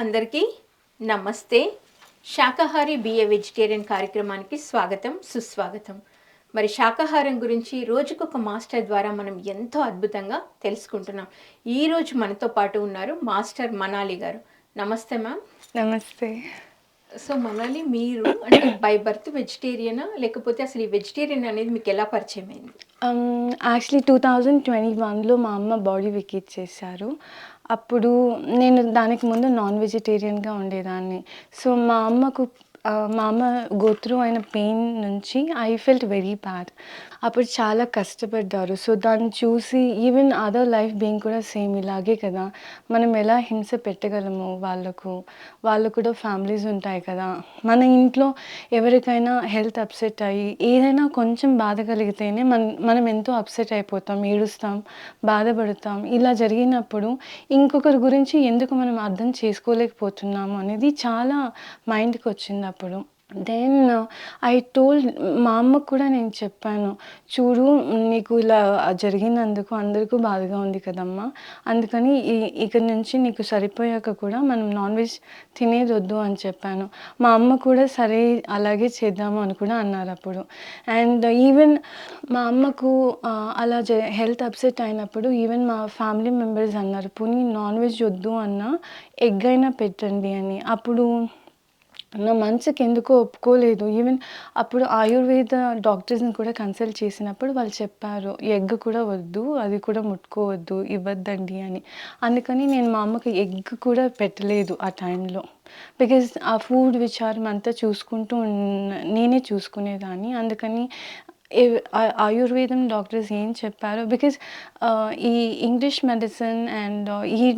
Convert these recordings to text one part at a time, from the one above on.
అందరికీ నమస్తే. శాకాహారి BA vegetarian కార్యక్రమానికి స్వాగతం సుస్వాగతం. మరి శాకాహారం గురించి రోజుకొక మాస్టర్ ద్వారా మనం ఎంతో అద్భుతంగా తెలుసుకుంటున్నాం. ఈ రోజు మనతో పాటు ఉన్నారు మాస్టర్ మనాలి గారు. నమస్తే మ్యామ్. నమస్తే. సో మనాలి మీరు అంటే బై బర్త్ వెజిటేరియనా? లేకపోతే అసలు ఈ వెజిటేరియన్ అనేది మీకు ఎలా పరిచయం అయింది? యాక్చువల్లీ టూ థౌజండ్ ట్వంటీ వన్లో మా అమ్మ బాడీ వికెట్ చేశారు. అప్పుడు నేను దానికి ముందు నాన్ వెజిటేరియన్గా ఉండేదాన్ని. సో మా అమ్మకు మా అమ్మ గోత్రు అయిన పెయిన్ నుంచి ఐ ఫెల్ట్ వెరీ బ్యాడ్ అప్పుడు చాలా కష్టపడ్డారు. సో దాన్ని చూసి ఈవెన్ అదర్ లైఫ్ బీయింగ్ కూడా సేమ్ ఇలాగే కదా. మనం ఎలా హింస పెట్టగలము వాళ్ళకు? వాళ్ళు కూడా ఫ్యామిలీస్ ఉంటాయి కదా. మన ఇంట్లో ఎవరికైనా హెల్త్ అప్సెట్ అయ్యి ఏదైనా కొంచెం బాధ కలిగితేనే మన మనం ఎంతో అప్సెట్ అయిపోతాం ఏడుస్తాం బాధపడతాం. ఇలా జరిగినప్పుడు ఇంకొకరి గురించి ఎందుకు మనం అర్థం చేసుకోలేకపోతున్నాము అనేది చాలా మైండ్కి వచ్చింది అప్పుడు. దెన్ ఐ టోల్డ్ మా అమ్మకు కూడా నేను చెప్పాను చూడు నీకు ఇలా జరిగినందుకు అందరికీ బాధగా ఉంది కదమ్మా. అందుకని ఇక్కడి నుంచి నీకు సరిపోయాక కూడా మనం నాన్ వెజ్ తినేది వద్దు అని చెప్పాను. మా అమ్మ కూడా సరే అలాగే చేద్దాము అని కూడా అన్నారు అప్పుడు. అండ్ ఈవెన్ మా అమ్మకు అలా హెల్త్ అప్సెట్ అయినప్పుడు ఈవెన్ మా ఫ్యామిలీ మెంబర్స్ అన్నారు పోనీ నాన్ వెజ్ వద్దు అన్న ఎగ్ అయినా పెట్టండి అని. అప్పుడు నా మనసుకి ఎందుకో ఒప్పుకోలేదు. ఈవెన్ అప్పుడు ఆయుర్వేద డాక్టర్స్ని కూడా కన్సల్ట్ చేసినప్పుడు వాళ్ళు చెప్పారు ఎగ్ కూడా వద్దు అది కూడా ముట్టుకోవద్దు ఇవ్వద్దండి అని. అందుకని నేను మా అమ్మకి ఎగ్ కూడా పెట్టలేదు ఆ టైంలో. బికాజ్ ఆ ఫుడ్ విచారం అంతా చూసుకుంటూ ఉన్న- నేనే చూసుకునేదాన్ని. అందుకని ఆయుర్వేదం డాక్టర్స్ ఏం చెప్పారో? బికాజ్ ఈ ఇంగ్లీష్ మెడిసిన్ అండ్ ఈ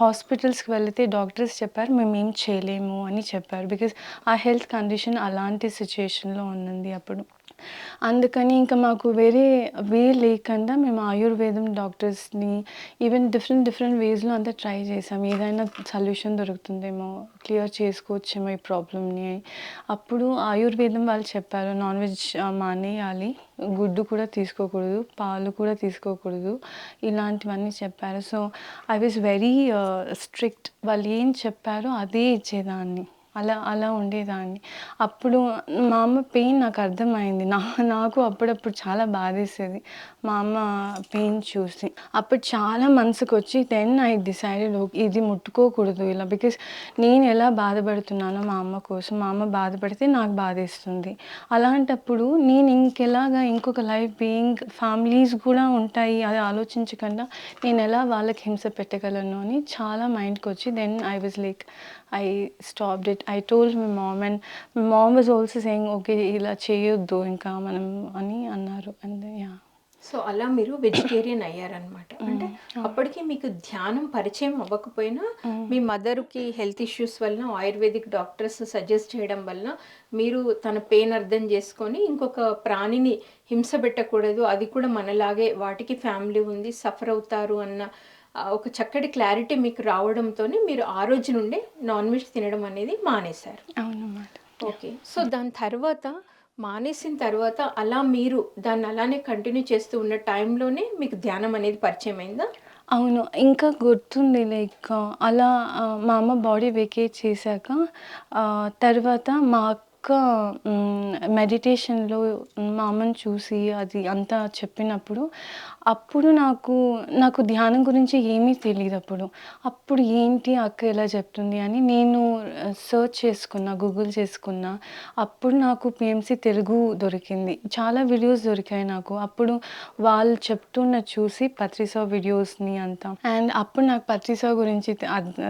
హాస్పిటల్స్కి వెళితే డాక్టర్స్ చెప్పారు మేము ఏం చేయలేము అని చెప్పారు. బికాజ్ ఆ హెల్త్ కండిషన్ అలాంటి సిచ్యుయేషన్లో ఉన్నది అప్పుడు. అందుకని ఇంకా మాకు వేరే వే లేకుండా మేము ఆయుర్వేదం డాక్టర్స్ని ఈవెన్ డిఫరెంట్ డిఫరెంట్ వేస్లో అంతా ట్రై చేసాం. ఏదైనా సొల్యూషన్ దొరుకుతుందేమో క్లియర్ చేసుకోవచ్చేమో ఈ ప్రాబ్లమ్ని. అప్పుడు ఆయుర్వేదం వాళ్ళు చెప్పారు నాన్ వెజ్ మానేయాలి. గుడ్డు కూడా తీసుకోకూడదు పాలు కూడా తీసుకోకూడదు. ఇలాంటివన్నీ చెప్పారు. So I was very strict. వాళ్ళు ఏం చెప్పారో అదే ఇచ్చేదాన్ని. అలా అలా ఉండేదాన్ని. అప్పుడు మా అమ్మ పెయిన్ నాకు అర్థమైంది. నా నాకు అప్పుడప్పుడు చాలా బాధేసేది. మా అమ్మ పెయిన్ చూసి. అప్పుడు చాలా మనసుకు వచ్చి దెన్ ఐ డిసైడెడ్ ఇది ముట్టుకోకూడదు ఇలా. బికాస్ నేను ఎలా బాధపడుతున్నానో మా అమ్మ కోసం. మా అమ్మ బాధపడితే నాకు బాధేస్తుంది. అలాంటప్పుడు నేను ఇంకెలాగా ఇంకొక లైఫ్ బీయింగ్ ఫ్యామిలీస్ కూడా ఉంటాయి. అది ఆలోచించకుండా నేను ఎలా వాళ్ళకి హింస పెట్టగలను అని చాలా మైండ్కి వచ్చి then I was like I stopped it I told my mom and my mom was also saying okay ఇలా చేయొద్దు ఇంకా మనం అని అన్నారు. అండ్ యా సో అలా మీరు వెజిటేరియన్ అయ్యారనమాట అంటే అప్పటికి మీకు ధ్యానం పరిచయం అవ్వకపోయినా మీ మదర్కి హెల్త్ ఇష్యూస్ వలన ఆయుర్వేదిక్ డాక్టర్స్ సజెస్ట్ చేయడం వలన మీరు తన పెయిన్ అర్థం చేసుకొని ఇంకొక ప్రాణిని హింస పెట్టకూడదు. అది కూడా మనలాగే వాటికి ఫ్యామిలీ ఉంది సఫర్ అవుతారు అన్న ఒక చక్కటి క్లారిటీ మీకు రావడంతోనే మీరు ఆ రోజు నుండే నాన్ వెజ్ తినడం అనేది మానేశారు. అవునన్నమాట ఓకే సో దాని తర్వాత మానేసిన తర్వాత అలా మీరు దాన్ని అలానే కంటిన్యూ చేస్తూ ఉన్న టైంలోనే మీకు ధ్యానం అనేది పరిచయం అయిందా? అవును. ఇంకా గుర్తుంది లైక్ అలా మా అమ్మ బాడీ వెకేట్ చేశాక తర్వాత మా అక్క మెడిటేషన్లో మా అమ్మని చూసి అది అంతా చెప్పినప్పుడు అప్పుడు నాకు నాకు ధ్యానం గురించి ఏమీ తెలియదు అప్పుడు. అప్పుడు ఏంటి అక్క ఎలా చెప్తుంది అని నేను సర్చ్ చేసుకున్నా గూగుల్ చేసుకున్నా. అప్పుడు నాకు పిఎంసి తెలుగు దొరికింది. చాలా వీడియోస్ దొరికాయి నాకు. అప్పుడు వాళ్ళు చెప్తున్న చూసి పత్రిసా వీడియోస్ని అంతా. అండ్ అప్పుడు నాకు పత్రిసా గురించి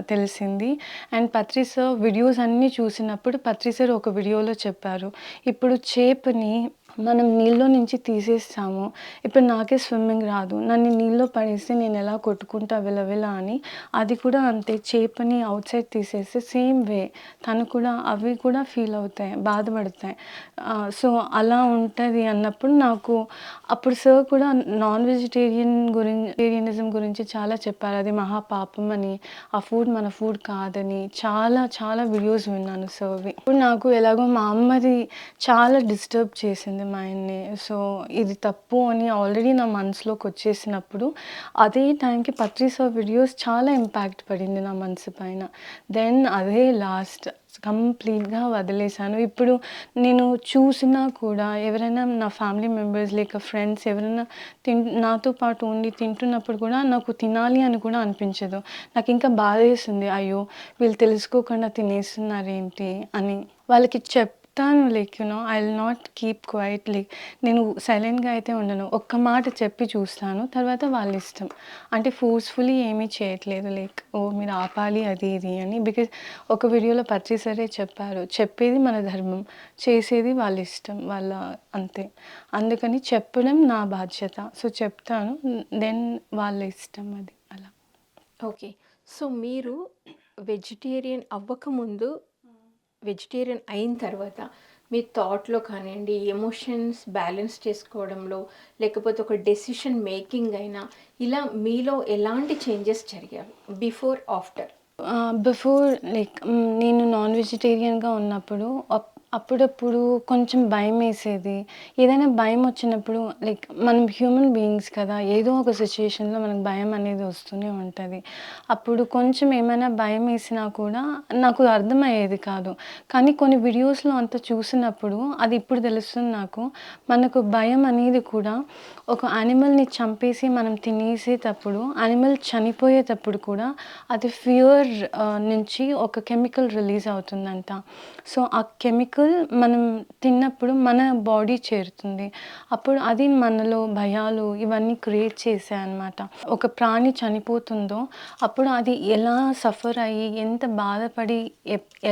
తెలిసింది. అండ్ పత్రిసా వీడియోస్ అన్నీ చూసినప్పుడు పత్రిసర్ ఒక వీడియోలో చెప్పారు. ఇప్పుడు చేపని మనం నీళ్ళలో నుంచి తీసేస్తాము. ఇప్పుడు నాకే స్విమ్మింగ్ రాదు. నన్ను నీళ్ళలో పడేస్తే నేను ఎలా కొట్టుకుంటా విలవిల అని. అది కూడా అంతే. చేపని అవుట్ సైడ్ తీసేస్తే సేమ్ వే. తను కూడా అవి కూడా ఫీల్ అవుతాయి బాధపడతాయి. సో అలా ఉంటుంది అన్నప్పుడు నాకు అప్పుడు సార్ కూడా నాన్ వెజిటేరియన్ గురించి వెజిటేరియనిజం గురించి చాలా చెప్పారు. అది మహాపాపం అని. ఆ ఫుడ్ మన ఫుడ్ కాదని. చాలా చాలా వీడియోస్ విన్నాను సర్వి. ఇప్పుడు నాకు ఎలాగో మా అమ్మది చాలా డిస్టర్బ్ చేసింది. చేసింది మా ఆయన్ని. సో ఇది తప్పు అని ఆల్రెడీ నా మనసులోకి వచ్చేసినప్పుడు అదే టైంకి పత్రిసా వీడియోస్ చాలా ఇంపాక్ట్ పడింది నా మనసు పైన. దెన్ అదే లాస్ట్ కంప్లీట్గా వదిలేశాను. ఇప్పుడు నేను చూసినా కూడా ఎవరైనా నా ఫ్యామిలీ మెంబర్స్ లేక ఫ్రెండ్స్ ఎవరైనా తిన్ నాతో పాటు ఉండి తింటున్నప్పుడు కూడా నాకు తినాలి అని కూడా అనిపించదు. నాకు ఇంకా బాధేస్తుంది. అయ్యో వీళ్ళు తెలుసుకోకుండా తినేస్తున్నారేంటి అని వాళ్ళకి చెప్తాను like you know I will not keep quiet like నేను సైలెంట్గా అయితే ఉండను. ఒక్క మాట చెప్పి చూస్తాను. తర్వాత వాళ్ళ ఇష్టం. అంటే ఫోర్స్ఫుల్లీ ఏమీ చేయట్లేదు. లైక్ ఓ మీరు ఆపాలి అది ఇది అని. బికాజ్ ఒక వీడియోలో పర్చేసరే చెప్పారు. చెప్పేది మన ధర్మం. చేసేది వాళ్ళ ఇష్టం. వాళ్ళ అంతే. అందుకని చెప్పడం నా బాధ్యత. సో చెప్తాను. దెన్ వాళ్ళ ఇష్టం అది. అలా. ఓకే సో మీరు వెజిటేరియన్ అవ్వకముందు వెజిటేరియన్ అయిన తర్వాత మీ థాట్లో కానివ్వండి ఎమోషన్స్ బ్యాలెన్స్ చేసుకోవడంలో లేకపోతే ఒక డెసిషన్ మేకింగ్ అయినా ఇలా మీలో ఎలాంటి చేంజెస్ జరిగాయి? బిఫోర్ ఆఫ్టర్ బిఫోర్ లైక్ నేను నాన్ వెజిటేరియన్గా ఉన్నప్పుడు అప్- అప్పుడప్పుడు కొంచెం భయం వేసేది. ఏదైనా భయం వచ్చినప్పుడు లైక్ మనం హ్యూమన్ బీయింగ్స్ కదా ఏదో ఒక సిచ్యుయేషన్లో మనకు భయం అనేది వస్తూనే ఉంటుంది. అప్పుడు కొంచెం ఏమైనా భయం వేసినా కూడా నాకు అర్థమయ్యేది కాదు. కానీ కొన్ని వీడియోస్లో అంతా చూసినప్పుడు అది ఇప్పుడు తెలుస్తుంది నాకు మనకు భయం అనేది కూడా ఒక యానిమల్ని చంపేసి మనం తినేసేటప్పుడు యానిమల్ చనిపోయేటప్పుడు కూడా అది ఫియర్ uh, నుంచి ఒక కెమికల్ రిలీజ్ అవుతుందంట. సో ఆ కెమికల్ మనం తిన్నప్పుడు మన బాడీ చేరుతుంది. అప్పుడు అది మనలో భయాలు ఇవన్నీ క్రియేట్ చేసాయి అన్నమాట ఒక ప్రాణి చనిపోతుందో అప్పుడు అది ఎలా సఫర్ అయ్యి ఎంత బాధపడి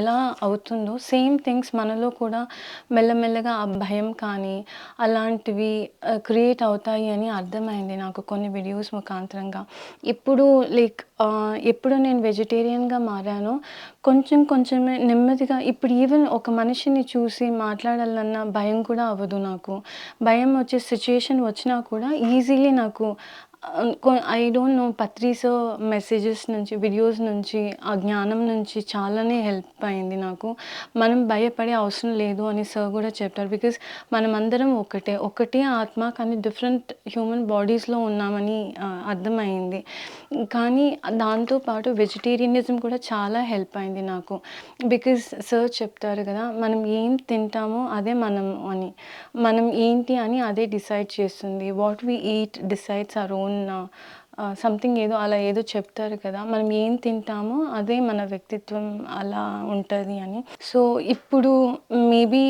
ఎలా అవుతుందో సేమ్ థింగ్స్ మనలో కూడా మెల్లమెల్లగా ఆ భయం కానీ అలాంటివి క్రియేట్ అవుతాయి అని అర్థమైంది నాకు కొన్ని వీడియోస్ ముఖాంతరంగా. ఇప్పుడు లైక్ ఎప్పుడు నేను వెజిటేరియన్గా మారానో కొంచెం కొంచెమే నెమ్మదిగా ఇప్పుడు ఈవెన్ ఒక మనిషిని చూసి మాట్లాడాలన్న భయం కూడా అవ్వదు నాకు. భయం వచ్చే సిచ్యుయేషన్ వచ్చినా కూడా ఈజీలీ నాకు ఐ డోంట్ నో పత్రిస్ మెసేజెస్ నుంచి వీడియోస్ నుంచి ఆ జ్ఞానం నుంచి చాలానే హెల్ప్ అయింది నాకు. మనం భయపడే అవసరం లేదు అని సార్ కూడా చెప్పారు. బికాస్ మనం అందరం ఒకటే ఒకటే ఆత్మ కానీ డిఫరెంట్ హ్యూమన్ బాడీస్లో ఉన్నామని అర్థమైంది. కానీ దాంతోపాటు వెజిటేరియనిజం కూడా చాలా హెల్ప్ అయింది నాకు. బికాస్ సార్ చెప్తారు కదా మనం ఏం తింటామో అదే మనం అని. మనం ఏంటి అని అదే డిసైడ్ చేస్తుంది. What we eat decides our own something ఏదో అలా ఏదో చెప్తారు కదా మనం ఏం తింటామో అదే మన వ్యక్తిత్వం అలా ఉంటుంది అని. సో ఇప్పుడు మేబీ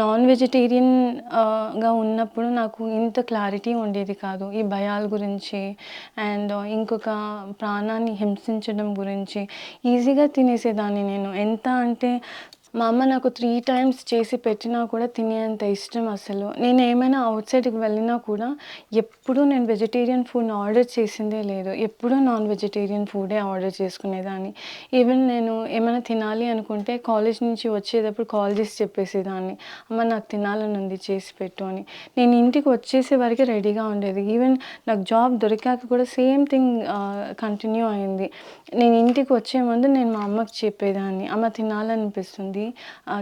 నాన్ వెజిటేరియన్గా ఉన్నప్పుడు నాకు ఇంత క్లారిటీ ఉండేది కాదు. ఈ భయాల గురించి అండ్ ఇంకొక ప్రాణాన్ని హింసించడం గురించి. ఈజీగా తినేసేదాన్ని నేను. ఎంత అంటే మా అమ్మ నాకు త్రీ టైమ్స్ చేసి పెట్టినా కూడా తినేంత ఇష్టం అసలు. నేను ఏమైనా అవుట్ సైడ్కి వెళ్ళినా కూడా ఎప్పుడూ నేను వెజిటేరియన్ ఫుడ్ని ఆర్డర్ చేసిందే లేదు. ఎప్పుడూ నాన్ వెజిటేరియన్ ఫుడే ఆర్డర్ చేసుకునేదాన్ని. ఈవెన్ నేను ఏమైనా తినాలి అనుకుంటే కాలేజ్ నుంచి వచ్చేటప్పుడు కాల్ చేసి చెప్పేసేదాన్ని. అమ్మ నాకు తినాలని ఉంది చేసి పెట్టు అని. నేను ఇంటికి వచ్చేసే వరకు రెడీగా ఉండేది. ఈవెన్ నాకు జాబ్ దొరికాక కూడా సేమ్ థింగ్ కంటిన్యూ అయింది. నేను ఇంటికి వచ్చే ముందు నేను మా అమ్మకి చెప్పేదాన్ని. అమ్మ తినాలనిపిస్తుంది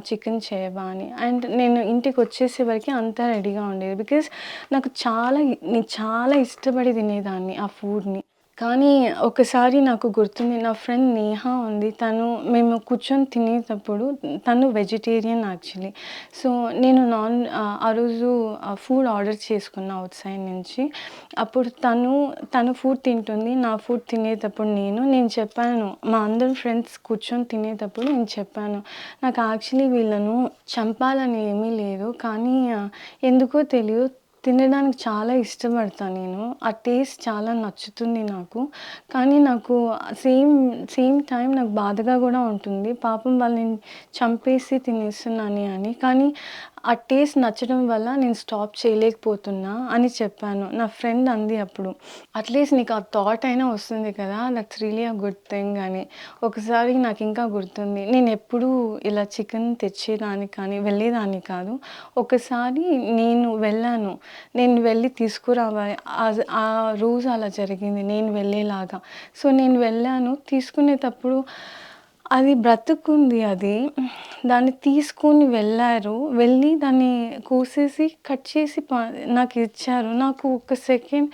చికెన్ చేయబా అని. అండ్ నేను ఇంటికి వచ్చేసే వరకు అంతా రెడీగా ఉండేది. బికాస్ నాకు చాలా నేను చాలా ఇష్టపడి తినేదాన్ని ఆ ఫుడ్ని కానీ ఒకసారి నాకు గుర్తుంది నా ఫ్రెండ్ నేహ ఉంది. తను మేము కూర్చొని తినేటప్పుడు తను వెజిటేరియన్ యాక్చువల్లీ సో నేను నాన్ ఆ రోజు ఫుడ్ ఆర్డర్ చేసుకున్నా అవుట్ సైడ్ నుంచి. అప్పుడు తను తను ఫుడ్ తింటుంది నా ఫుడ్ తినేటప్పుడు నేను. నేను చెప్పాను మా అందరు ఫ్రెండ్స్ కూర్చొని తినేటప్పుడు నేను చెప్పాను నాకు యాక్చువల్లీ వీళ్ళను చంపాలని ఏమీ లేదు. కానీ ఎందుకో తెలియదు తినడానికి చాలా ఇష్టపడతాను నేను. ఆ టేస్ట్ చాలా నచ్చుతుంది నాకు. కానీ నాకు సేమ్ సేమ్ టైం నాకు బాధగా కూడా ఉంటుంది. పాపం వాళ్ళని చంపేసి తినేస్తున్నాను అని. కానీ ఆ టేస్ట్ నచ్చడం వల్ల నేను స్టాప్ చేయలేకపోతున్నా అని చెప్పాను. నా ఫ్రెండ్ అంది అప్పుడు అట్లీస్ట్ నీకు ఆ థాట్ అయినా వస్తుంది కదా that's really a good thing అని. ఒకసారి నాకు ఇంకా గుర్తుంది నేను ఎప్పుడూ ఇలా చికెన్ తెచ్చేదాన్ని కానీ వెళ్ళేదాన్ని కాదు. ఒకసారి నేను వెళ్ళాను నేను వెళ్ళి తీసుకురావాలి ఆ రోజు అలా జరిగింది నేను వెళ్ళేలాగా. సో నేను వెళ్ళాను తీసుకునేటప్పుడు అది బ్రతుకుంది అది. దాన్ని తీసుకొని వెళ్ళారు. వెళ్ళి దాన్ని కోసేసి, కట్ చేసి ప నాకిచ్చారు. నాకు ఒక సెకండ్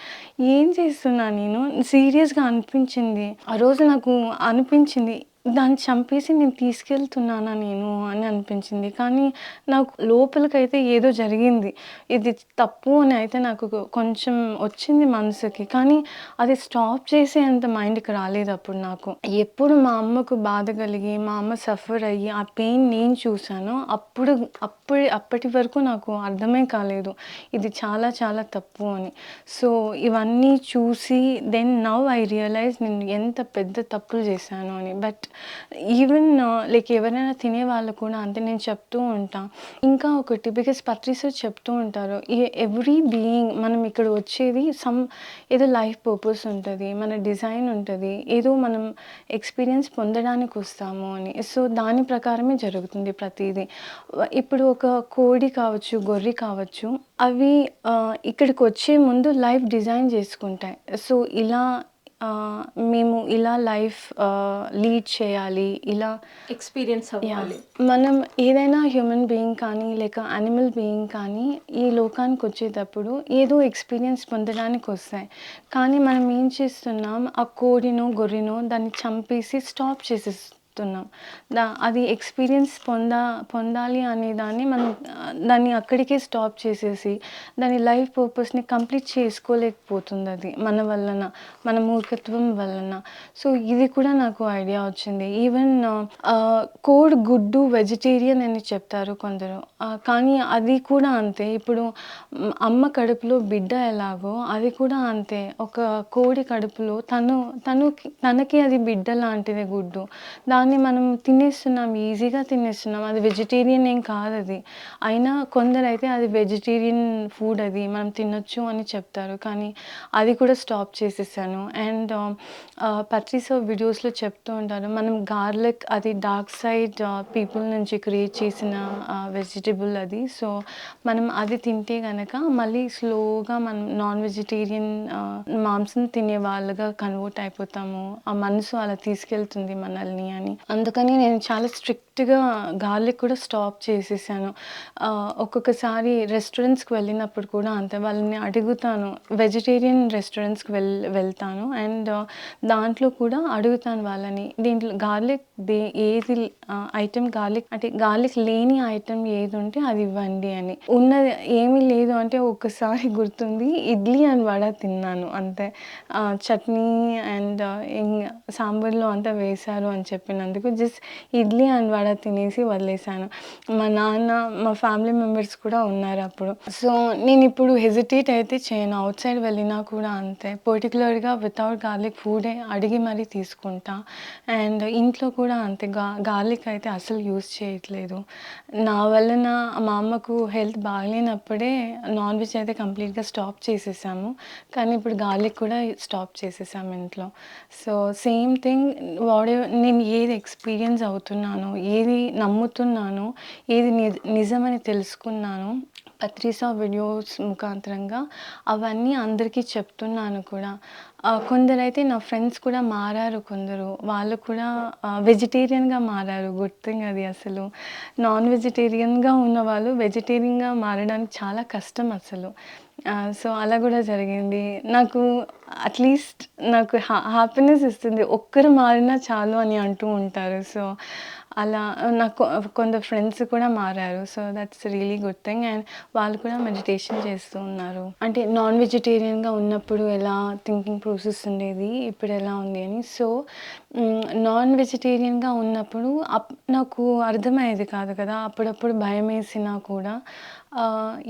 ఏం చేస్తున్నా నేను? సీరియస్‌గా అనిపించింది. ఆ రోజు నాకు అనిపించింది. దాన్ని చంపేసి నేను తీసుకెళ్తున్నానా నేను అని అనిపించింది. కానీ నాకు లోపలికైతే ఏదో జరిగింది. ఇది తప్పు అని అయితే నాకు కొంచెం వచ్చింది మనసుకి. కానీ అది స్టాప్ చేసే అంత మైండ్‌కి రాలేదు అప్పుడు నాకు. ఎప్పుడు మా అమ్మకు బాధ కలిగి, మా అమ్మ సఫర్ అయ్యి, ఆ పెయిన్ నేను చూశానో అప్పుడు అప్పుడే అప్పటి వరకు నాకు అర్థమే కాలేదు. ఇది చాలా చాలా తప్పు అని. సో, ఇవన్నీ చూసి దెన్ నౌ ఐ రియలైజ్ నేను ఎంత పెద్ద తప్పులు చేశాను అని. బట్ ఈవెన్ లైక్ uh, ఎవరైనా తినే వాళ్ళు కూడా అంతే నేను చెప్తూ ఉంటా. ఇంకా ఒకటి బికాస్ పత్రి చెప్తూ ఉంటారు. ఎవ్రీ బీయింగ్ మనం ఇక్కడ వచ్చేది సమ్ ఏదో లైఫ్ పర్పస్ ఉంటుంది మన డిజైన్ ఉంటుంది ఏదో మనం ఎక్స్‌పీరియన్స్ పొందడానికి వస్తాము అని. సో, దాని ప్రకారమే జరుగుతుంది ప్రతిదీ ఇప్పుడు ఒక కోడి కావచ్చు, గొర్రె కావచ్చు. అవి uh, ఇక్కడికి వచ్చే ముందు లైఫ్ డిజైన్ చేసుకుంటాయి. సో, ఇలా మేము ఇలా లైఫ్ లీడ్ చేయాలి. ఇలా ఎక్స్‌పీరియన్స్! అవ్వాలి. మనం ఏదైనా హ్యూమన్ బీయింగ్ కానీ, లేక యానిమల్ బీయింగ్ కానీ ఈ లోకానికొచ్చేటప్పుడు ఏదో ఎక్స్‌పీరియన్స్ పొందడానికొస్తాయి. కానీ మనం ఏం చేస్తున్నాం? ఆ కోడినో, గొర్రెనో దాన్ని చంపేసి స్టాప్ చెప్తున్నాం దా అది ఎక్స్‌పీరియన్స్ పొందా పొందాలి అనే దాన్ని మనం దాన్ని అక్కడికే స్టాప్ చేసేసి, దాని లైఫ్ పర్పస్‌ని కంప్లీట్ చేసుకోలేకపోతుందది మన వలన. మన మూర్ఖత్వం వలన. సో, ఇది కూడా నాకు ఐడియా వచ్చింది. ఈవెన్ కోడ్ కోడి గుడ్డు వెజిటేరియన్ అని చెప్తారు కొందరు. కానీ అది కూడా అంతే. ఇప్పుడు అమ్మ కడుపులో బిడ్డ ఎలాగో అది కూడా అంతే. ఒక కోడి కడుపులో తను తను తనకి అది బిడ్డ లాంటిదే గుడ్డు. దాన్ని మనం తినేస్తున్నాం. ఈజీగా తినేస్తున్నాం. అది వెజిటేరియన్ ఏం కాదు అది అయినా కొందరైతే అది వెజిటేరియన్ ఫుడ్ అది. మనం తినొచ్చు అని చెప్తారు. కానీ అది కూడా స్టాప్ చేసేసాను. అండ్ ఆహ్, వీడియోస్‌లో చెప్తూ ఉంటారు. మనం గార్లిక్ అది డార్క్ సైడ్ పీపుల్ నుంచి క్రియేట్ చేసిన వెజిటేబుల్ వెజిటబుల్ అది. సో, మనం అది తింటే కనుక మళ్ళీ స్లోగా మనం నాన్ వెజిటేరియన్ మాంసం తినే వాళ్ళుగా కన్వర్ట్ అయిపోతాము. ఆ మనసు అలా తీసుకెళ్తుంది మనల్ని అని. అందుకని నేను చాలా స్ట్రిక్ట్‌గా గార్లిక్ కూడా స్టాప్ చేసేసాను. ఒక్కొక్కసారి రెస్టారెంట్స్‌కి వెళ్ళినప్పుడు కూడా అంతే. వాళ్ళని అడుగుతాను. వెజిటేరియన్ రెస్టారెంట్స్‌కి వెళ్ వెళ్తాను. అండ్ దాంట్లో కూడా అడుగుతాను వాళ్ళని. దీంట్లో గార్లిక్ దే ఏది ఐటెం గార్లిక్ అంటే గార్లిక్ లేని ఐటెం ఏది ఉంటే అది ఇవ్వండి అని. ఉన్నది ఏమీ లేదు అంటే ఒక్కసారి గుర్తుంది ఇడ్లీ అండ్ వడ తిన్నాను అంతే. చట్నీ అండ్ సాంబార్‌లో అంతా వేశారు అని చెప్పిన చెప్పినందుకు జస్ట్ ఇడ్లీ అండ్ వడ తినేసి వదిలేసాను. మా నాన్న, మా ఫ్యామిలీ మెంబర్స్ కూడా ఉన్నారు అప్పుడు సో, నేను ఇప్పుడు హెజిటేట్ అయితే చేయను. అవుట్ సైడ్ వెళ్ళినా కూడా అంతే. పర్టిక్యులర్‌గా వితౌట్ గార్లిక్ ఫుడే అడిగి మరీ తీసుకుంటా. అండ్ ఇంట్లో కూడా అంతే. గా గార్లిక్ అయితే అసలు యూజ్ చేయట్లేదు. నా వలన మా అమ్మకు హెల్త్ బాగాలేనప్పుడే నాన్ వెజ్ అయితే కంప్లీట్‌గా స్టాప్ చేసేసాము. కానీ ఇప్పుడు గార్లిక్ కూడా స్టాప్ చేసేసాము ఇంట్లో. సో, సేమ్ థింగ్ వాడే నేను ఏది ఎక్స్‌పీరియన్స్ అవుతున్నానో, ఏది నమ్ముతున్నానో, ఏది నిజమని తెలుసుకున్నానో త్రీసా వీడియోస్ ముఖాంతరంగా అవన్నీ అందరికీ చెప్తున్నాను కూడా. కొందరైతే నా ఫ్రెండ్స్ కూడా మారారు కొందరు. వాళ్ళు కూడా వెజిటేరియన్‌గా మారారు. గుడ్ థింగ్ అది అసలు. నాన్ వెజిటేరియన్‌గా ఉన్న వాళ్ళు వెజిటేరియన్‌గా మారడానికి చాలా కష్టం అసలు. సో, అలా కూడా జరిగింది. నాకు అట్‌లీస్ట్ నాకు హ్యాపీనెస్ ఇస్తుంది. ఒక్కరు మారినా చాలు అని అంటూ ఉంటారు. సో, అలా నాకు కొందరు ఫ్రెండ్స్ కూడా మారారు. So, that's really good thing. And వాళ్ళు కూడా మెడిటేషన్ చేస్తూ ఉన్నారు. అంటే నాన్ వెజిటేరియన్‌గా ఉన్నప్పుడు ఎలా థింకింగ్ ప్రాసెస్ ఉండేది, ఇప్పుడు ఎలా ఉంది అని. సో, నాన్ వెజిటేరియన్‌గా ఉన్నప్పుడు అప్ నాకు అర్థమయ్యేది కాదు కదా! అప్పుడప్పుడు భయమేసినా కూడా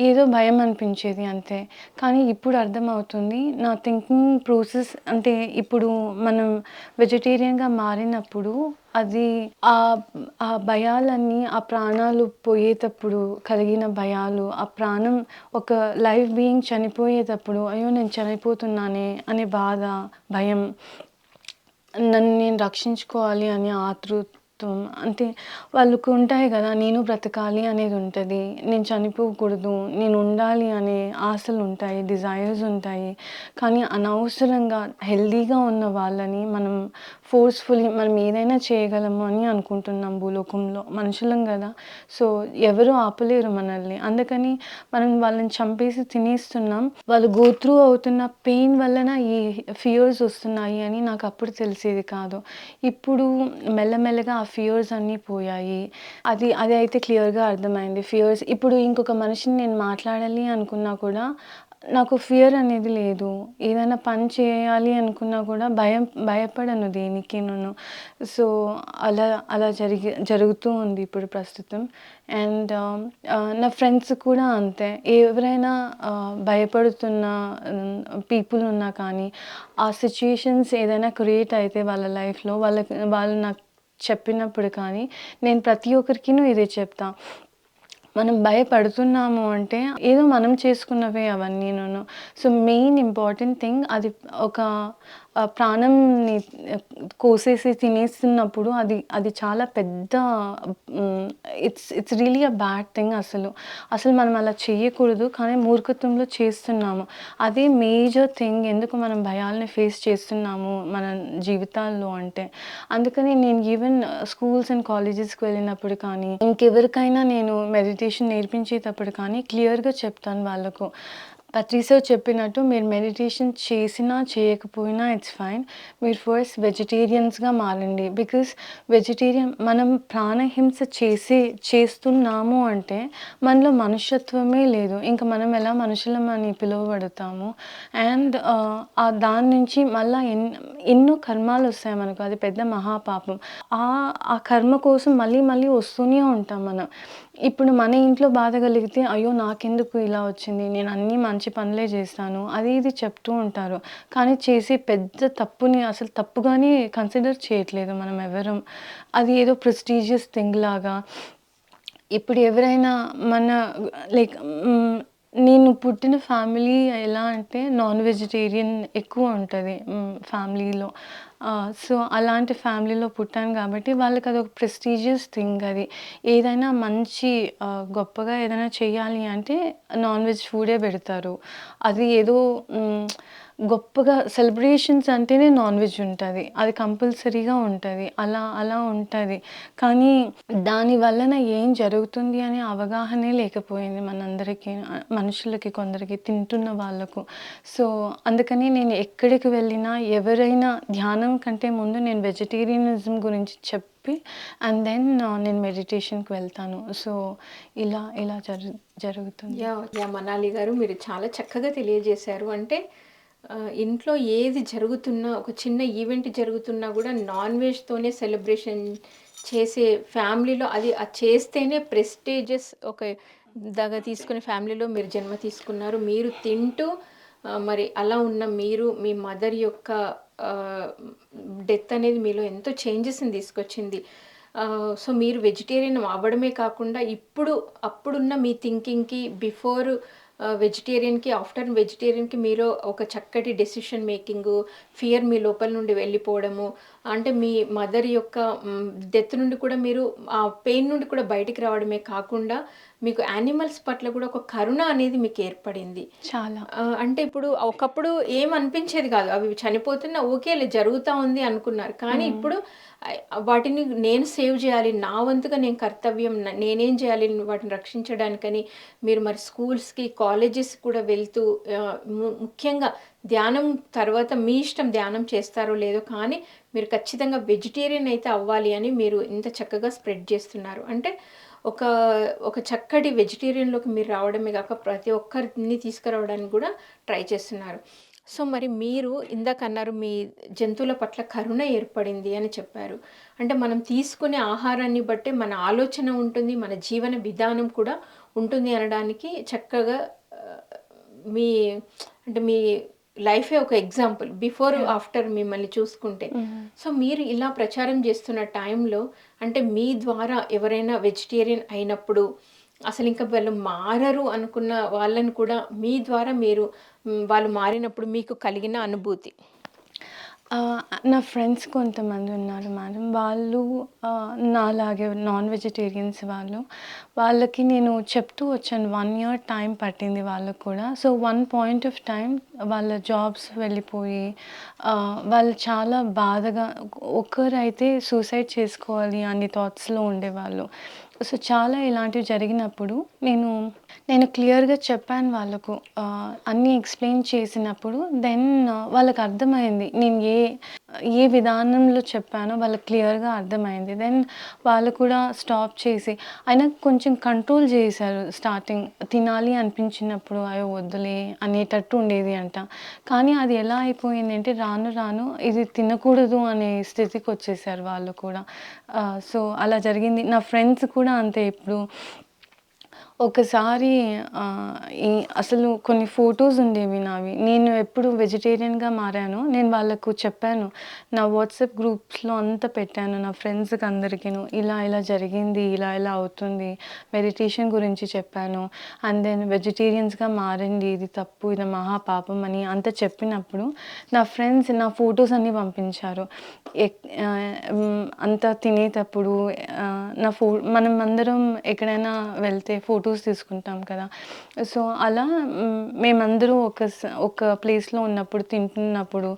ఏదో భయం అనిపించేది అంతే. కానీ ఇప్పుడు అర్థమవుతుంది. నా థింకింగ్ ప్రాసెస్ అంటే ఇప్పుడు మనం వెజిటేరియన్‌గా మారినప్పుడు అది ఆ ఆ భయాలన్నీ ఆ ప్రాణాలు పోయేటప్పుడు కలిగిన భయాలు, ఆ ప్రాణం ఒక లైవ్ బీయింగ్ చనిపోయేటప్పుడు అయ్యో! నేను చనిపోతున్నానే అనే బాధ, భయం, నన్ను నేను రక్షించుకోవాలి అనే ఆతృత వాస్తవం అంటే వాళ్ళకు ఉంటాయి కదా నేను బ్రతకాలి అనేది ఉంటుంది. నేను చనిపోకూడదు నేను ఉండాలి అనే ఆశలు ఉంటాయి డిజైర్స్ ఉంటాయి. కానీ అనవసరంగా హెల్దీగా ఉన్న వాళ్ళని మనం ఫోర్స్ఫుల్లీ మనం ఏదైనా చేయగలము అని అనుకుంటున్నాం భూలోకంలో మనుషులం కదా. సో ఎవరు ఆపలేరు మనల్ని. అందుకని మనం వాళ్ళని చంపేసి తినేస్తున్నాం. వాళ్ళు గో త్రూ అవుతున్న పెయిన్ వలన ఈ ఫియర్స్ వస్తున్నాయి అని నాకు అప్పుడు తెలిసేది కాదు. ఇప్పుడు మెల్లమెల్లగా ఆ ఫియర్స్ అన్నీ పోయాయి. అది అది అయితే క్లియర్గా అర్థమైంది. ఫియర్స్ ఇప్పుడు ఇంకొక మనిషిని నేను మాట్లాడాలి అనుకున్నా కూడా నాకు ఫియర్ అనేది లేదు. ఏదైనా పని చేయాలి అనుకున్నా కూడా భయం భయపడను దేనికి నేను. సో అలా అలా జరిగి జరుగుతూ ఉంది ఇప్పుడు ప్రస్తుతం. అండ్ నా ఫ్రెండ్స్ కూడా అంతే. ఎవరైనా భయపడుతున్న పీపుల్ ఉన్నా కానీ ఆ సిచ్యుయేషన్స్ ఏదైనా క్రియేట్ అయితే వాళ్ళ లైఫ్లో వాళ్ళకి వాళ్ళు నాకు చెప్పినప్పుడు కానీ నేను ప్రతి ఒక్కరికి ఇదే చెప్తాను మనం భయపడుతున్నాము అంటే ఏదో మనం చేసుకున్నవే అవన్నీ సో మెయిన్ ఇంపార్టెంట్ థింగ్ అది ఒక ప్రాణంని కోసేసి తినేస్తున్నప్పుడు అది అది చాలా పెద్ద it's it's really a bad thing అసలు. అసలు మనం అలా చేయకూడదు కానీ మూర్ఖత్వంలో చేస్తున్నాము. అదే మేజర్ థింగ్ ఎందుకు మనం భయాల్ని ఫేస్ చేస్తున్నాము మన జీవితాల్లో అంటే. అందుకని నేను ఈవెన్ స్కూల్స్ అండ్ కాలేజెస్కి వెళ్ళినప్పుడు కానీ ఇంకెవరికైనా నేను మెడిటేషన్ నేర్పించేటప్పుడు కానీ క్లియర్గా చెప్తాను వాళ్ళకు. పత్రిసో చెప్పినట్టు మీరు మెడిటేషన్ చేసినా చేయకపోయినా ఇట్స్ ఫైన్ మీరు ఫస్ట్ వెజిటేరియన్స్గా మారండి. బికాస్ వెజిటేరియన్ మనం ప్రాణహింస చేసి చేస్తున్నాము అంటే మనలో మనుష్యత్వమే లేదు. ఇంకా మనం ఎలా మనుషులం అని పిలువబడతాము? అండ్ uh, దాని నుంచి మళ్ళీ ఎన్ ఎన్నో కర్మాలు వస్తాయి మనకు. అది పెద్ద మహాపాపం. ఆ ఆ కర్మ కోసం మళ్ళీ మళ్ళీ వస్తూనే ఉంటాం మనం. ఇప్పుడు మన ఇంట్లో బాధ కలిగితే అయ్యో నాకెందుకు ఇలా వచ్చింది? నేను అన్నీ మంచి పనులే చేస్తాను. అది ఇది చెప్తూ ఉంటారు. కానీ చేసే పెద్ద తప్పుని అసలు తప్పుగానే కన్సిడర్ చేయట్లేదు మనం ఎవరం. అది ఏదో ప్రెస్టీజియస్ థింగ్ లాగా. ఇప్పుడు ఎవరైనా మన లైక్ నేను పుట్టిన ఫ్యామిలీ ఎలా అంటే నాన్ వెజిటేరియన్ ఎక్కువ ఉంటుంది ఫ్యామిలీలో సో అలాంటి ఫ్యామిలీలో పుట్టాను కాబట్టి వాళ్ళకి అదొక ప్రెస్టీజియస్ థింగ్ అది. ఏదైనా మంచి గొప్పగా ఏదైనా చేయాలి అంటే నాన్ వెజ్ ఫుడే పెడతారు. అది ఏదో గొప్పగా సెలబ్రేషన్స్ అంటేనే నాన్ వెజ్ ఉంటుంది. అది కంపల్సరీగా ఉంటుంది. అలా అలా ఉంటుంది. కానీ దాని వలన ఏం జరుగుతుంది అనే అవగాహనే లేకపోయింది మనందరికీ మనుషులకి కొందరికి తింటున్న వాళ్ళకు. సో అందుకని నేను ఎక్కడికి వెళ్ళినా ఎవరైనా ధ్యానం కంటే ముందు నేను వెజిటేరియనిజం గురించి చెప్పి అండ్ దెన్ నేను మెడిటేషన్కి వెళ్తాను. సో ఇలా ఇలా జరు జరుగుతుంది. యా యా మనాలి గారు మీరు చాలా చక్కగా తెలియజేశారు. అంటే ఇంట్లో ఏది జరుగుతున్నా ఒక చిన్న ఈవెంట్ జరుగుతున్నా కూడా నాన్ వెజ్తోనే సెలబ్రేషన్ చేసే ఫ్యామిలీలో అది అది చేస్తేనే ప్రెస్టేజెస్ ఒక దాగా తీసుకునే ఫ్యామిలీలో మీరు జన్మ తీసుకున్నారు మీరు తింటూ మరి అలా ఉన్న మీరు మీ మదర్ యొక్క డెత్ అనేది మీలో ఎంతో చేంజెస్ని తీసుకొచ్చింది. సో మీరు వెజిటేరియన్ అవ్వడమే కాకుండా ఇప్పుడు అప్పుడున్న మీ థింకింగ్కి బిఫోర్ వెజిటేరియన్కి ఆఫ్టర్ వెజిటేరియన్కి మీరు ఒక చక్కటి డెసిషన్ మేకింగ్ ఫియర్ మీ లోపల నుండి వెళ్ళిపోవడము అంటే మీ మదర్ యొక్క డెత్ నుండి కూడా మీరు ఆ పెయిన్ నుండి కూడా బయటికి రావడమే కాకుండా మీకు యానిమల్స్ పట్ల కూడా ఒక కరుణ అనేది మీకు ఏర్పడింది. చాలా. అంటే ఇప్పుడు ఒకప్పుడు ఏం అనిపించేది కాదు. అవి చనిపోతున్నా ఓకేలే జరుగుతూ ఉంది అనుకున్నారు. కానీ ఇప్పుడు వాటిని నేను సేవ్ చేయాలి నా వంతుగా నేను కర్తవ్యం నేనేం చేయాలి వాటిని రక్షించడానికని మీరు మరి స్కూల్స్కి కాలేజెస్ కూడా వెళ్తూ ముఖ్యంగా ధ్యానం తర్వాత మీ ఇష్టం ధ్యానం చేస్తారో లేదో కానీ మీరు ఖచ్చితంగా వెజిటేరియన్ అయితే అవ్వాలి అని మీరు ఇంత చక్కగా స్ప్రెడ్ చేస్తున్నారు. అంటే ఒక ఒక చక్కటి వెజిటేరియన్లోకి మీరు రావడమే కాక ప్రతి ఒక్కరిని తీసుకురావడానికి కూడా ట్రై చేస్తున్నారు. సో మరి మీరు ఇందాక అన్నారు మీ జంతువుల పట్ల కరుణ ఏర్పడింది అని చెప్పారు. అంటే మనం తీసుకునే ఆహారాన్ని బట్టే మన ఆలోచన ఉంటుంది మన జీవన విధానం కూడా ఉంటుంది అనడానికి చక్కగా మీ అంటే మీ లైఫే ఒక ఎగ్జాంపుల్. బిఫోర్ ఆఫ్టర్ మిమ్మల్ని చూసుకుంటే. సో మీరు ఇలా ప్రచారం చేస్తున్న టైంలో అంటే మీ ద్వారా ఎవరైనా వెజిటేరియన్ అయినప్పుడు అసలు ఇంకా వాళ్ళు మారరు అనుకున్న వాళ్ళని కూడా మీ ద్వారా మీరు వాళ్ళు మారినప్పుడు మీకు కలిగిన అనుభూతి. నా ఫ్రెండ్స్ కొంతమంది ఉన్నారు మేడం. వాళ్ళు నాలాగే నాన్ వెజిటేరియన్స్ వాళ్ళు. వాళ్ళకి నేను చెప్తూ వచ్చాను వన్ ఇయర్ టైం పట్టింది వాళ్ళకు కూడా. So one point of time వాళ్ళ జాబ్స్ వెళ్ళిపోయి వాళ్ళు చాలా బాధగా ఒక్కరైతే సూసైడ్ చేసుకోవాలి అనే థాట్స్లో ఉండేవాళ్ళు. సో చాలా ఇలాంటివి జరిగినప్పుడు నేను నేను క్లియర్గా చెప్పాను వాళ్ళకు అన్నీ ఎక్స్ప్లెయిన్ చేసినప్పుడు దెన్ వాళ్ళకి అర్థమైంది నేను ఏ ఏ విధానంలో చెప్పానో వాళ్ళకి క్లియర్గా అర్థమైంది. దెన్ వాళ్ళు కూడా స్టాప్ చేసి అయినా కొంచెం కంట్రోల్ చేశారు స్టార్టింగ్ తినాలి అనిపించినప్పుడు అయ్యో వద్దులే అనేటట్టు ఉండేది అంట. కానీ అది ఎలా అయిపోయింది అంటే రాను రాను ఇది తినకూడదు అనే స్థితికి వచ్చేసారు వాళ్ళు కూడా. Uh, సో అలా జరిగింది. నా ఫ్రెండ్స్ కూడా అంతే ఇప్పుడు. ఒకసారి ఆ, ఈ అసలు కొన్ని ఫొటోస్ ఉండేవి నావి. నేను ఎప్పుడు వెజిటేరియన్గా మారాను. నేను వాళ్ళకు చెప్పాను నా వాట్సాప్ గ్రూప్స్లో అంతా పెట్టాను నా ఫ్రెండ్స్కి అందరికీను. ఇలా ఇలా జరిగింది ఇలా ఇలా అవుతుంది. మెడిటేషన్ గురించి చెప్పాను. అండ్ దెన్ వెజిటేరియన్స్గా మారండి. ఇది తప్పు ఇది మహా పాపం అని అంత చెప్పినప్పుడు నా ఫ్రెండ్స్ నా ఫొటోస్ అన్నీ పంపించారు. ఎక్- ఆ, మ్, అంతా తినేటప్పుడు ఆ, నా ఫో మనం అందరం ఎక్కడైనా వెళ్తే ఫొటోస్ తీసుకుంటాం కదా. సో అలా మేమందరూ ఒక ఒక ప్లేస్లో ఉన్నప్పుడు తింటున్నప్పుడు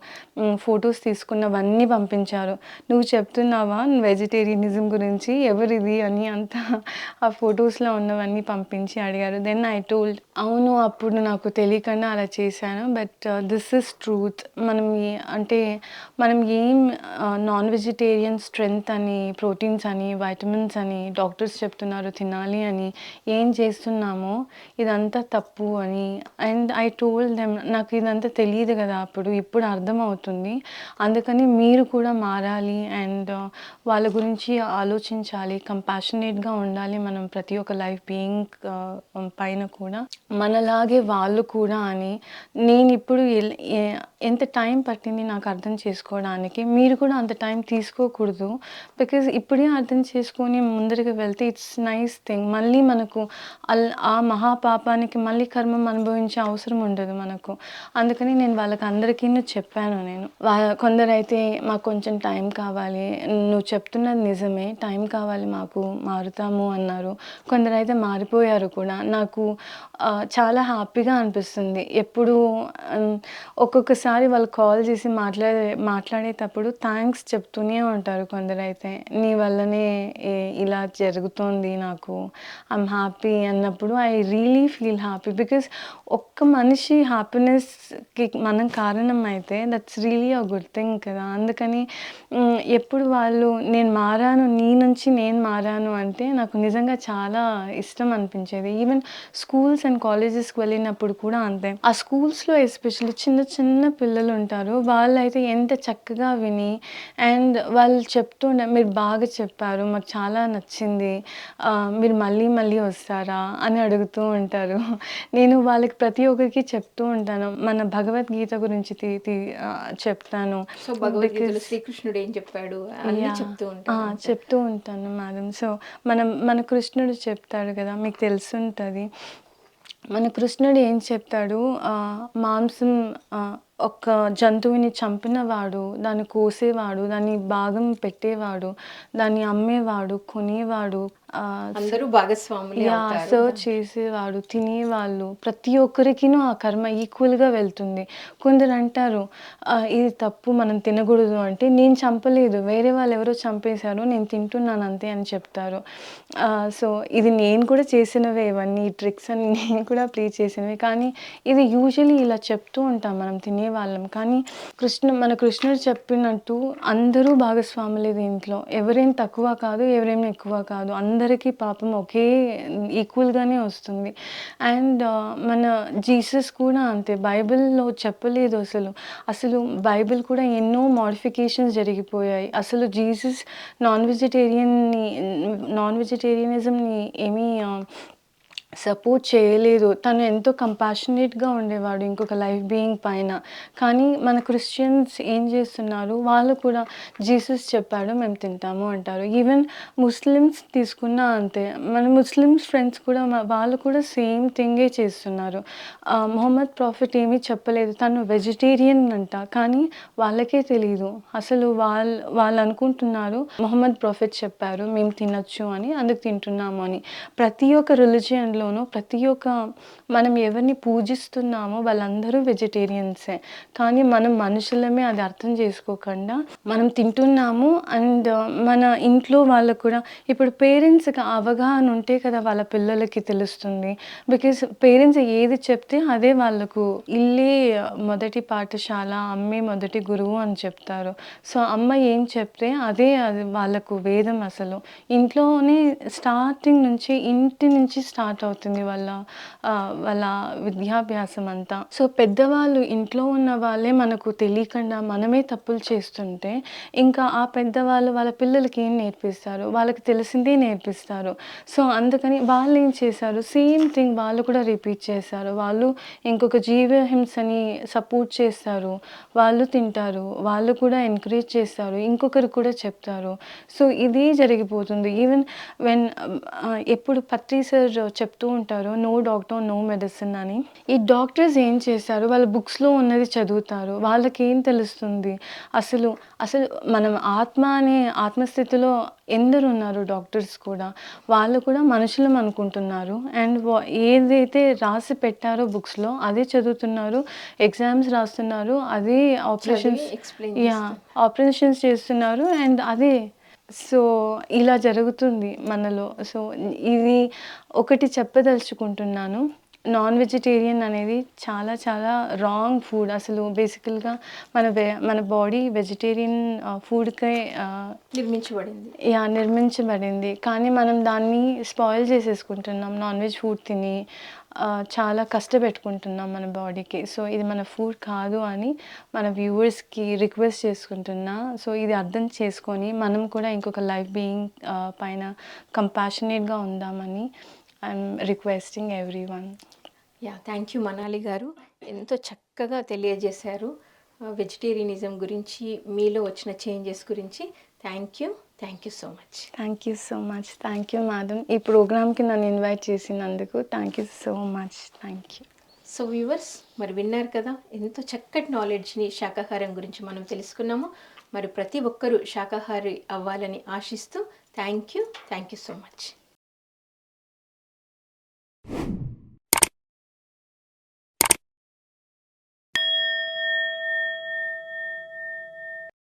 ఫొటోస్ తీసుకున్నవన్నీ పంపించారు. నువ్వు చెప్తున్నావా వెజిటేరియనిజం గురించి ఎవరిది అని అంతా ఆ ఫొటోస్లో ఉన్నవన్నీ పంపించి అడిగారు. దెన్ ఐ టోల్డ్ అవును అప్పుడు నాకు తెలియకుండా అలా చేశాను బట్ దిస్ ఇస్ ట్రూత్ మనం ఏ- అంటే మనం ఏం నాన్ వెజిటేరియన్ స్ట్రెంగ్త్ అని ప్రోటీన్స్ అని వైటమిన్స్ అని డాక్టర్స్ చెప్తున్నారు తినాలి అని ఏం చేస్తున్నామో ఇదంతా తప్పు అని. అండ్ ఐ టోల్ దెమ్ నాకు ఇదంతా తెలియదు కదా అప్పుడు ఇప్పుడు అర్థమవుతుంది. అందుకని మీరు కూడా మారాలి అండ్ uh, వాళ్ళ గురించి ఆలోచించాలి కంపాషనేట్గా ఉండాలి మనం ప్రతి ఒక్క లైఫ్ బీయింగ్ uh, um, పైన కూడా. మనలాగే వాళ్ళు కూడా అని నేను ఇప్పుడు ఎల్- ఎంత టైం పట్టింది నాకు అర్థం చేసుకోవడానికి మీరు కూడా అంత టైం తీసుకోకూడదు. బికాజ్ ఇప్పుడే అర్థం చేసుకొని ముందరికి వెళ్తే ఇట్స్ నైస్ థింగ్ మళ్ళీ మనకు అల్ ఆ మహాపాపానికి మళ్ళీ కర్మం అనుభవించే అవసరం ఉండదు మనకు. అందుకని నేను వాళ్ళకి అందరికీ చెప్పాను నేను. వా కొందరైతే మాకు కొంచెం టైం కావాలి. నువ్వు చెప్తున్నది నిజమే. టైం కావాలి మాకు మారుతాము అన్నారు. కొందరైతే మారిపోయారు కూడా. నాకు చాలా హ్యాపీగా అనిపిస్తుంది. ఎప్పుడు ఒక్కొక్కసారి వాళ్ళు కాల్ చేసి మాట్లాడే మాట్లాడేటప్పుడు థ్యాంక్స్ చెప్తూనే ఉంటారు కొందరైతే. నీ వల్లనే ఇలా జరుగుతోంది నాకు. I'm happy. అన్నప్పుడు I really feel happy because ఒక్క మనిషి హ్యాపీనెస్కి మనం కారణం అయితే that's really a good thing కదా. అందుకని ఎప్పుడు వాళ్ళు నేను మారాను నీ నుంచి నేను మారాను అంటే నాకు నిజంగా చాలా ఇష్టం అనిపించేది. ఈవెన్ స్కూల్స్ అండ్ కాలేజెస్కి వెళ్ళినప్పుడు కూడా అంతే. ఆ స్కూల్స్లో ఎస్పెషల్లీ చిన్న చిన్న పిల్లలు ఉంటారు. వాళ్ళు అయితే ఎంత చక్కగా విని అండ్ వాళ్ళు చెప్తుండే మీరు బాగా చెప్పారు మాకు చాలా నచ్చింది. మీరు మళ్ళీ మళ్ళీ వస్తారు. అని అడుగుతూ ఉంటారు. నేను వాళ్ళకి ప్రతి ఒక్కరికి చెప్తూ ఉంటాను. మన భగవద్గీత గురించి తీ- తీ- ఆ, చెప్తాను. సో భగవద్గీతలో శ్రీకృష్ణుడు ఏం చెప్పాడు. చెప్తూ ఉంటాను చెప్తూ ఉంటాను మేడం. సో మనం మన కృష్ణుడు చెప్తాడు కదా మీకు తెలుసుంటుంది. మన కృష్ణుడు ఏం చెప్తాడు? మాంసం ఒక జంతువుని చంపినవాడు దాన్ని కోసేవాడు దాన్ని భాగం పెట్టేవాడు దాన్ని అమ్మేవాడు కొనేవాడు అందరూ భాగస్వాములు సర్చ్ చేసేవాడు తినేవాళ్ళు ప్రతి ఒక్కరికినూ ఆ కర్మ ఈక్వల్గా వెళ్తుంది. కొందరు అంటారు "ఆ, ఇది తప్పు మనం తినకూడదు అంటే నేను చంపలేదు వేరే వాళ్ళు ఎవరో చంపేశారు నేను తింటున్నాను అంతే అని చెప్తారు. సో ఇది నేను కూడా చేసినవే ఇవన్నీ ఈ ట్రిక్స్ అని నేను కూడా ప్లే చేసినవి. కానీ ఇది యూజువలీ ఇలా చెప్తూ ఉంటాం మనం తినేవాళ్ళం. కానీ కృష్ణ మన కృష్ణుడు చెప్పినట్టు అందరూ భాగస్వాములే దీంట్లో. ఎవరేం తక్కువ కాదు ఎవరేం ఎక్కువ కాదు. అందరికీ పాపం ఒకే ఈక్వల్గానే వస్తుంది. అండ్ uh, మన జీసస్ కూడా అంతే. బైబిల్లో చెప్పలేదు అసలు. అసలు బైబిల్ కూడా ఎన్నో మాడిఫికేషన్స్ జరిగిపోయాయి. అసలు జీసస్ నాన్ వెజిటేరియన్ని నాన్ వెజిటేరియనిజంని ఏమీ సపోర్ట్ చేయలేదు. తను ఎంతో కంపాషనేట్గా ఉండేవాడు ఇంకొక లైఫ్ బీయింగ్ పైన. కానీ మన క్రిస్టియన్స్ ఏం చేస్తున్నారు? వాళ్ళు కూడా జీసస్ చెప్పాడు మేము తింటాము అంటారు. ఈవెన్ ముస్లిమ్స్ తీసుకున్నా అంతే. మన ముస్లిమ్స్ ఫ్రెండ్స్ కూడా వాళ్ళు కూడా సేమ్ థింగే చేస్తున్నారు. మొహమ్మద్ ప్రాఫిట్ ఏమీ చెప్పలేదు. తను వెజిటేరియన్ అంట. కానీ వాళ్ళకే తెలియదు అసలు వాళ్ళు వాళ్ళు అనుకుంటున్నారు మొహమ్మద్ ప్రాఫిట్ చెప్పారు మేము తినచ్చు అని అందుకు తింటున్నాము అని. ప్రతి ఒక్క రిలిజియన్లో ఇండియాలోనూ ప్రతి ఒక్క మనం ఎవరిని పూజిస్తున్నామో వాళ్ళందరూ వెజిటేరియన్సే కానీ మనం మనుషులమే అది అర్థం చేసుకోకుండా మనం తింటున్నాము అండ్ uh, మన ఇంట్లో వాళ్ళకు కూడా ఇప్పుడు పేరెంట్స్కి అవగాహన ఉంటే కదా వాళ్ళ పిల్లలకి తెలుస్తుంది. బికాస్ పేరెంట్స్ ఏది చెప్తే అదే వాళ్ళకు ఇల్లే మొదటి పాఠశాల అమ్మే మొదటి గురువు అని చెప్తారు. సో అమ్మ ఏం చెప్తే అదే అది వాళ్ళకు వేదం అసలు. ఇంట్లోనే స్టార్టింగ్ నుంచి ఇంటి నుంచి స్టార్ట్ అవుతుంది వాళ్ళ వాళ్ళ విద్యాభ్యాసం అంతా. సో పెద్దవాళ్ళు ఇంట్లో ఉన్న వాళ్ళే మనకు తెలియకుండా మనమే తప్పులు చేస్తుంటే ఇంకా ఆ పెద్దవాళ్ళు వాళ్ళ పిల్లలకి ఏం నేర్పిస్తారు? వాళ్ళకి తెలిసిందే నేర్పిస్తారు. సో అందుకని వాళ్ళు ఏం చేశారు? సేమ్ థింగ్ వాళ్ళు కూడా రిపీట్ చేశారు. వాళ్ళు ఇంకొక జీవహింసని సపోర్ట్ చేస్తారు. వాళ్ళు తింటారు. వాళ్ళు కూడా ఎంకరేజ్ చేస్తారు. ఇంకొకరు కూడా చెప్తారు. సో ఇదే జరిగిపోతుంది. ఈవెన్ వెన్ ఎప్పుడు పత్రి సార్ చెప్తూ ఉంటారు నో డాక్టర్ నో మెడిసిన్ అని. ఈ డాక్టర్స్ ఏం చేస్తారు వాళ్ళ బుక్స్లో ఉన్నది చదువుతారు. వాళ్ళకి ఏం తెలుస్తుంది? అసలు అసలు మనం ఆత్మ అనే ఆత్మస్థితిలో ఎందరు ఉన్నారు డాక్టర్స్ కూడా? వాళ్ళు కూడా మనుషులం అనుకుంటున్నారు. అండ్ ఏదైతే రాసి పెట్టారో బుక్స్లో అదే చదువుతున్నారు. ఎగ్జామ్స్ రాస్తున్నారు. అదే ఆపరేషన్స్ యా ఆపరేషన్స్ చేస్తున్నారు. అండ్ అదే సో ఇలా జరుగుతుంది మనలో. సో ఇది ఒకటి చెప్పదలుచుకుంటున్నాను. నాన్ వెజిటేరియన్ అనేది చాలా చాలా రాంగ్ ఫుడ్. అసలు బేసికల్గా మన వె మన బాడీ వెజిటేరియన్ ఫుడ్కే నిర్మించబడింది. యా నిర్మించబడింది. కానీ మనం దాన్ని స్పాయిల్ చేసేసుకుంటున్నాం. నాన్ వెజ్ ఫుడ్ తిని చాలా కష్టపెట్టుకుంటున్నాం మన బాడీకి. సో ఇది మన ఫుడ్ కాదు అని మన వ్యూవర్స్కి రిక్వెస్ట్ చేసుకుంటున్నా. సో ఇది అర్థం చేసుకొని మనం కూడా ఇంకొక లైఫ్ బీయింగ్ పైన కంపాషనేట్గా ఉందామని I'm requesting everyone yeah thank you Manali garu. ఎంతో చక్కగా తెలియజేశారు. వెజిటేరియనిజం గురించి మీలో వచ్చిన చేంజెస్ గురించి. Thank you. Thank you so much thank you so much thank you madam ఈ ప్రోగ్రామ్కి నన్ను ఇన్వైట్ చేసినందుకు thank you so much thank you so viewers మరి విన్నారు కదా ఎంతో చక్కటి నాలెడ్జ్ని శాకాహారం గురించి మనం తెలుసుకున్నాము. మరి ప్రతి ఒక్కరూ శాకాహారి అవ్వాలని ఆశిస్తూ thank you thank you so much